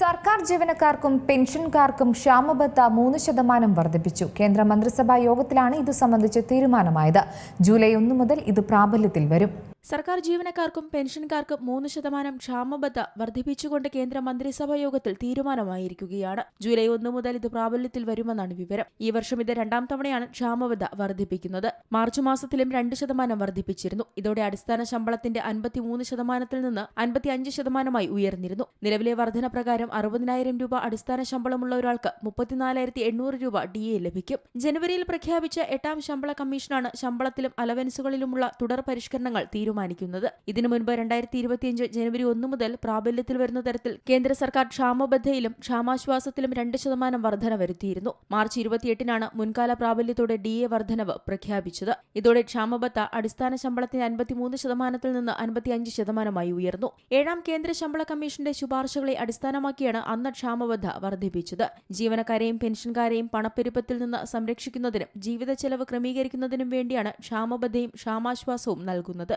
സർക്കാർ ജീവനക്കാർക്കും പെൻഷൻകാർക്കും ക്ഷാമബത്ത മൂന്ന് ശതമാനം വർദ്ധിപ്പിച്ചു. കേന്ദ്ര മന്ത്രിസഭാ യോഗത്തിലാണ് ഇത് സംബന്ധിച്ച് തീരുമാനമായത്. ജൂലൈ ഒന്ന് മുതൽ ഇത് പ്രാബല്യത്തിൽ വരും. സർക്കാർ ജീവനക്കാർക്കും പെൻഷൻകാർക്കും മൂന്ന് ശതമാനം ക്ഷാമബത്ത വർദ്ധിപ്പിച്ചുകൊണ്ട് കേന്ദ്ര മന്ത്രിസഭാ യോഗത്തിൽ തീരുമാനമായിരിക്കുകയാണ്. ജൂലൈ ഒന്ന് മുതൽ ഇത് പ്രാബല്യത്തിൽ വരുമെന്നാണ് വിവരം. ഈ വർഷം ഇത് രണ്ടാം തവണയാണ് ക്ഷാമബത്ത വർദ്ധിപ്പിക്കുന്നത്. മാർച്ച് മാസത്തിലും രണ്ട് ശതമാനം വർദ്ധിപ്പിച്ചിരുന്നു. ഇതോടെ അടിസ്ഥാന ശമ്പളത്തിന്റെ അൻപത്തിമൂന്ന് ശതമാനത്തിൽ നിന്ന് അൻപത്തിയഞ്ച് ശതമാനമായി ഉയർന്നിരുന്നു. നിലവിലെ വർധന പ്രകാരം അറുപതിനായിരം രൂപ അടിസ്ഥാന ശമ്പളമുള്ള ഒരാൾക്ക് മുപ്പത്തിനാലായിരത്തി എണ്ണൂറ് രൂപ ഡി എ ലഭിക്കും. ജനുവരിയിൽ പ്രഖ്യാപിച്ച എട്ടാം ശമ്പള കമ്മീഷനാണ് ശമ്പളത്തിലും അലവൻസുകളിലുമുള്ള തുടർ പരിഷ്കരണങ്ങൾ തീരുമാനിക്കുന്നത്. ഇതിനു മുൻപ് രണ്ടായിരത്തി ഇരുപത്തിയഞ്ച് ജനുവരി ഒന്ന് മുതൽ പ്രാബല്യത്തിൽ വരുന്ന തരത്തിൽ കേന്ദ്ര സർക്കാർ ക്ഷാമബദ്ധയിലും ക്ഷാമാശ്വാസത്തിലും രണ്ട് ശതമാനം വർധന വരുത്തിയിരുന്നു. മാർച്ച് ഇരുപത്തിയെട്ടിനാണ് മുൻകാല പ്രാബല്യത്തോടെ ഡി എ വർധനവ് പ്രഖ്യാപിച്ചത്. ഇതോടെ ക്ഷാമബത്ത അടിസ്ഥാന ശമ്പളത്തിന് അൻപത്തിമൂന്ന് ശതമാനത്തിൽ നിന്ന് അൻപത്തിയഞ്ച് ശതമാനമായി ഉയർന്നു. ഏഴാം കേന്ദ്ര ശമ്പള കമ്മീഷന്റെ ശുപാർശകളെ അടിസ്ഥാനമാക്കിയാണ് അന്ന് ക്ഷാമബദ്ധ വർദ്ധിപ്പിച്ചത്. ജീവനക്കാരെയും പെൻഷൻകാരെയും പണപ്പെരുപ്പത്തിൽ നിന്ന് സംരക്ഷിക്കുന്നതിനും ജീവിത ചെലവ് ക്രമീകരിക്കുന്നതിനും വേണ്ടിയാണ് ക്ഷാമബദ്ധയും ക്ഷാമാശ്വാസവും നൽകുന്നത്.